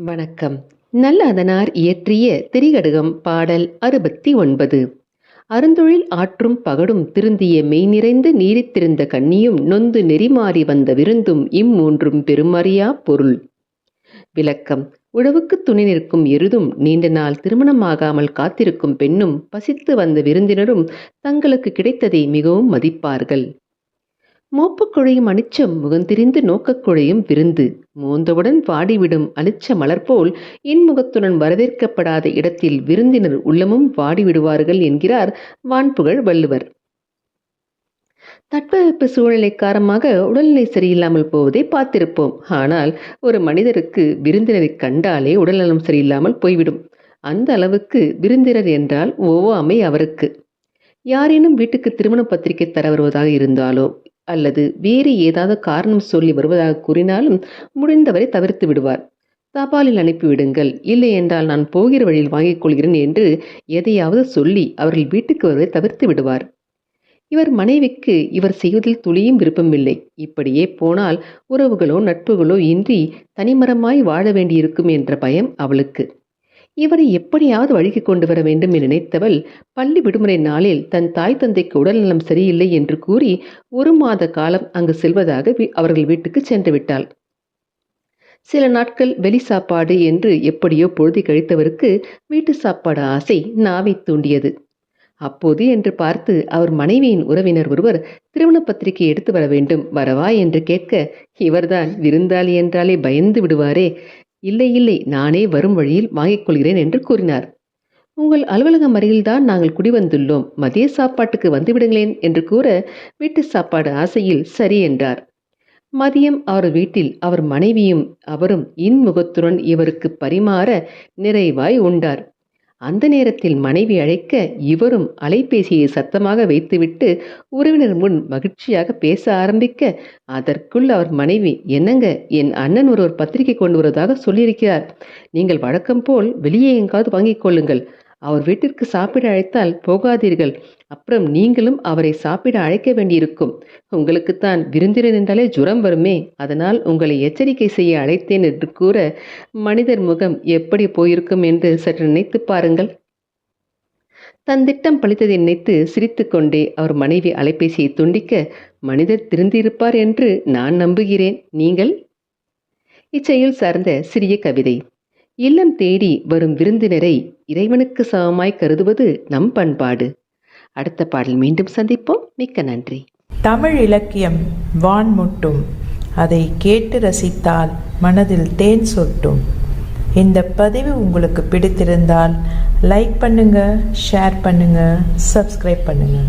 வணக்கம். நல்லதனார் இயற்றிய திரிகடுகம் பாடல் அறுபத்தி ஒன்பது அருந்தொழில் ஆற்றும் பகடும் திருந்திய மெய் நிறைந்து நீரித்திருந்த கண்ணியும் நொந்து நெறிமாறி வந்த விருந்தும் இம்மூன்றும் பெருமறியா பொருள். விளக்கம். உழவுக்குத் துணை நிற்கும் எருதும் நீண்ட நாள் திருமணமாகாமல் காத்திருக்கும் பெண்ணும் பசித்து வந்த விருந்தினரும் தங்களுக்கு கிடைத்ததை மிகவும் மதிப்பார்கள். மோப்பக் குழையும் அனிச்சம் முகந்திரிந்து நோக்கக் குழையும் விருந்து. மோந்தவுடன் வாடிவிடும் அனிச்ச மலர்போல் இன்முகத்துடன் வரவேற்கப்படாத இடத்தில் விருந்தினர் உள்ளமும் வாடிவிடுவார்கள் என்கிறார் வான்புகழ் வள்ளுவர். தட்பவெப்ப சூழ்நிலை காரணமாக உடல்நிலை சரியில்லாமல் போவதை பார்த்திருப்போம். ஆனால் ஒரு மனிதருக்கு விருந்தினரை கண்டாலே உடல்நலம் சரியில்லாமல் போய்விடும். அந்த அளவுக்கு விருந்தினர் என்றால் ஒவ்வாமை அவருக்கு. யாரேனும் வீட்டுக்கு திருமண பத்திரிகை தர வருவதாக இருந்தாலோ அல்லது வேறு ஏதாவது காரணம் சொல்லி வருவதாக கூறினாலும் முடிந்தவரை தவிர்த்து விடுவார். தபாலில் அனுப்பிவிடுங்கள் இல்லை என்றால் நான் போகிற வழியில் வாங்கிக் கொள்கிறேன் என்று எதையாவது சொல்லி அவர்கள் வீட்டுக்கு வருவதை தவிர்த்து விடுவார். இவர் மனைவிக்கு இவர் செய்வதில் துளியும் விருப்பமில்லை இப்படியே போனால் உறவுகளோ நட்புகளோ இன்றி தனிமரமாய் வாழ வேண்டியிருக்கும் என்ற பயம் அவளுக்கு. இவரை எப்படியாவது வழிக்கு கொண்டு வர வேண்டும் என நினைத்தவள் பள்ளி விடுமுறை நாளில் தன் தாய் தந்தைக்கு உடல்நலம் சரியில்லை என்று கூறி ஒரு மாத காலம் அங்கு செல்வதாக அவர்கள் வீட்டுக்கு சென்று விட்டாள். சில நாட்கள் வெளி சாப்பாடு என்று எப்படியோ பொழுதி கழித்தவருக்கு வீட்டு சாப்பாடு ஆசை நாவை தூண்டியது. அப்போது என்று பார்த்து அவர் மனைவியின் உறவினர் ஒருவர் திருமண பத்திரிகை எடுத்து வர வேண்டும் வரவா என்று கேட்க இவர்தான் விருந்தாளி என்றாலே பயந்து விடுவாரே இல்லை இல்லை நானே வரும் வழியில் வாங்கிக் கொள்கிறேன் என்று கூறினார். உங்கள் அலுவலகம் அருகில்தான் நாங்கள் குடிவந்துள்ளோம். மதிய சாப்பாட்டுக்கு வந்துவிடுங்களேன் என்று கூற வீட்டு சாப்பாடு ஆசையில் சரி என்றார். மதியம் அவர் வீட்டில் அவர் மனைவியும் அவரும் இன்முகத்துடன் இவருக்கு பரிமாற நிறைவாய் உண்டார். அந்த நேரத்தில் மனைவி அழைக்க இவரும் அலைபேசியை சத்தமாக வைத்துவிட்டு உறவினர் முன் மகிழ்ச்சியாக பேச ஆரம்பிக்க அதற்குள் அவர் மனைவி என்னங்க? என் அண்ணன் ஒரு ஒரு பத்திரிகை கொண்டு வருவதாக சொல்லியிருக்கிறார். நீங்கள் வழக்கம் போல் வெளியே எங்காவது வாங்கிக் கொள்ளுங்கள். அவர் வீட்டிற்கு சாப்பிட அழைத்தால் போகாதீர்கள். அப்புறம் நீங்களும் அவரை சாப்பிட அழைக்க வேண்டியிருக்கும். உங்களுக்குத்தான் விருந்தினர் என்றாலே ஜுரம் வருமே. அதனால் உங்களை எச்சரிக்கை செய்ய அழைத்தேன் என்று கூற மனிதர் முகம் எப்படி போயிருக்கும் என்று சற்று நினைத்து பாருங்கள். தன் திட்டம் பழித்ததை நினைத்து சிரித்துக்கொண்டே அவர் மனைவி அலைபேசியை துண்டிக்க மனிதர் திருந்திருப்பார் என்று நான் நம்புகிறேன். நீங்கள்? இச்செயல் சார்ந்த சிறிய கவிதை. இல்லம் தேடி வரும் விருந்தினரை இறைவனுக்கு சமமாய் கருதுவது நம் பண்பாடு. அடுத்த பாடல் மீண்டும் சந்திப்போம். மிக்க நன்றி. தமிழ் இலக்கியம் வான்முட்டும். அதை கேட்டு ரசித்தால் மனதில் தேன் சொட்டும். இந்த பதிவு உங்களுக்கு பிடித்திருந்தால் லைக் பண்ணுங்க ஷேர் பண்ணுங்க சப்ஸ்கிரைப் பண்ணுங்கள்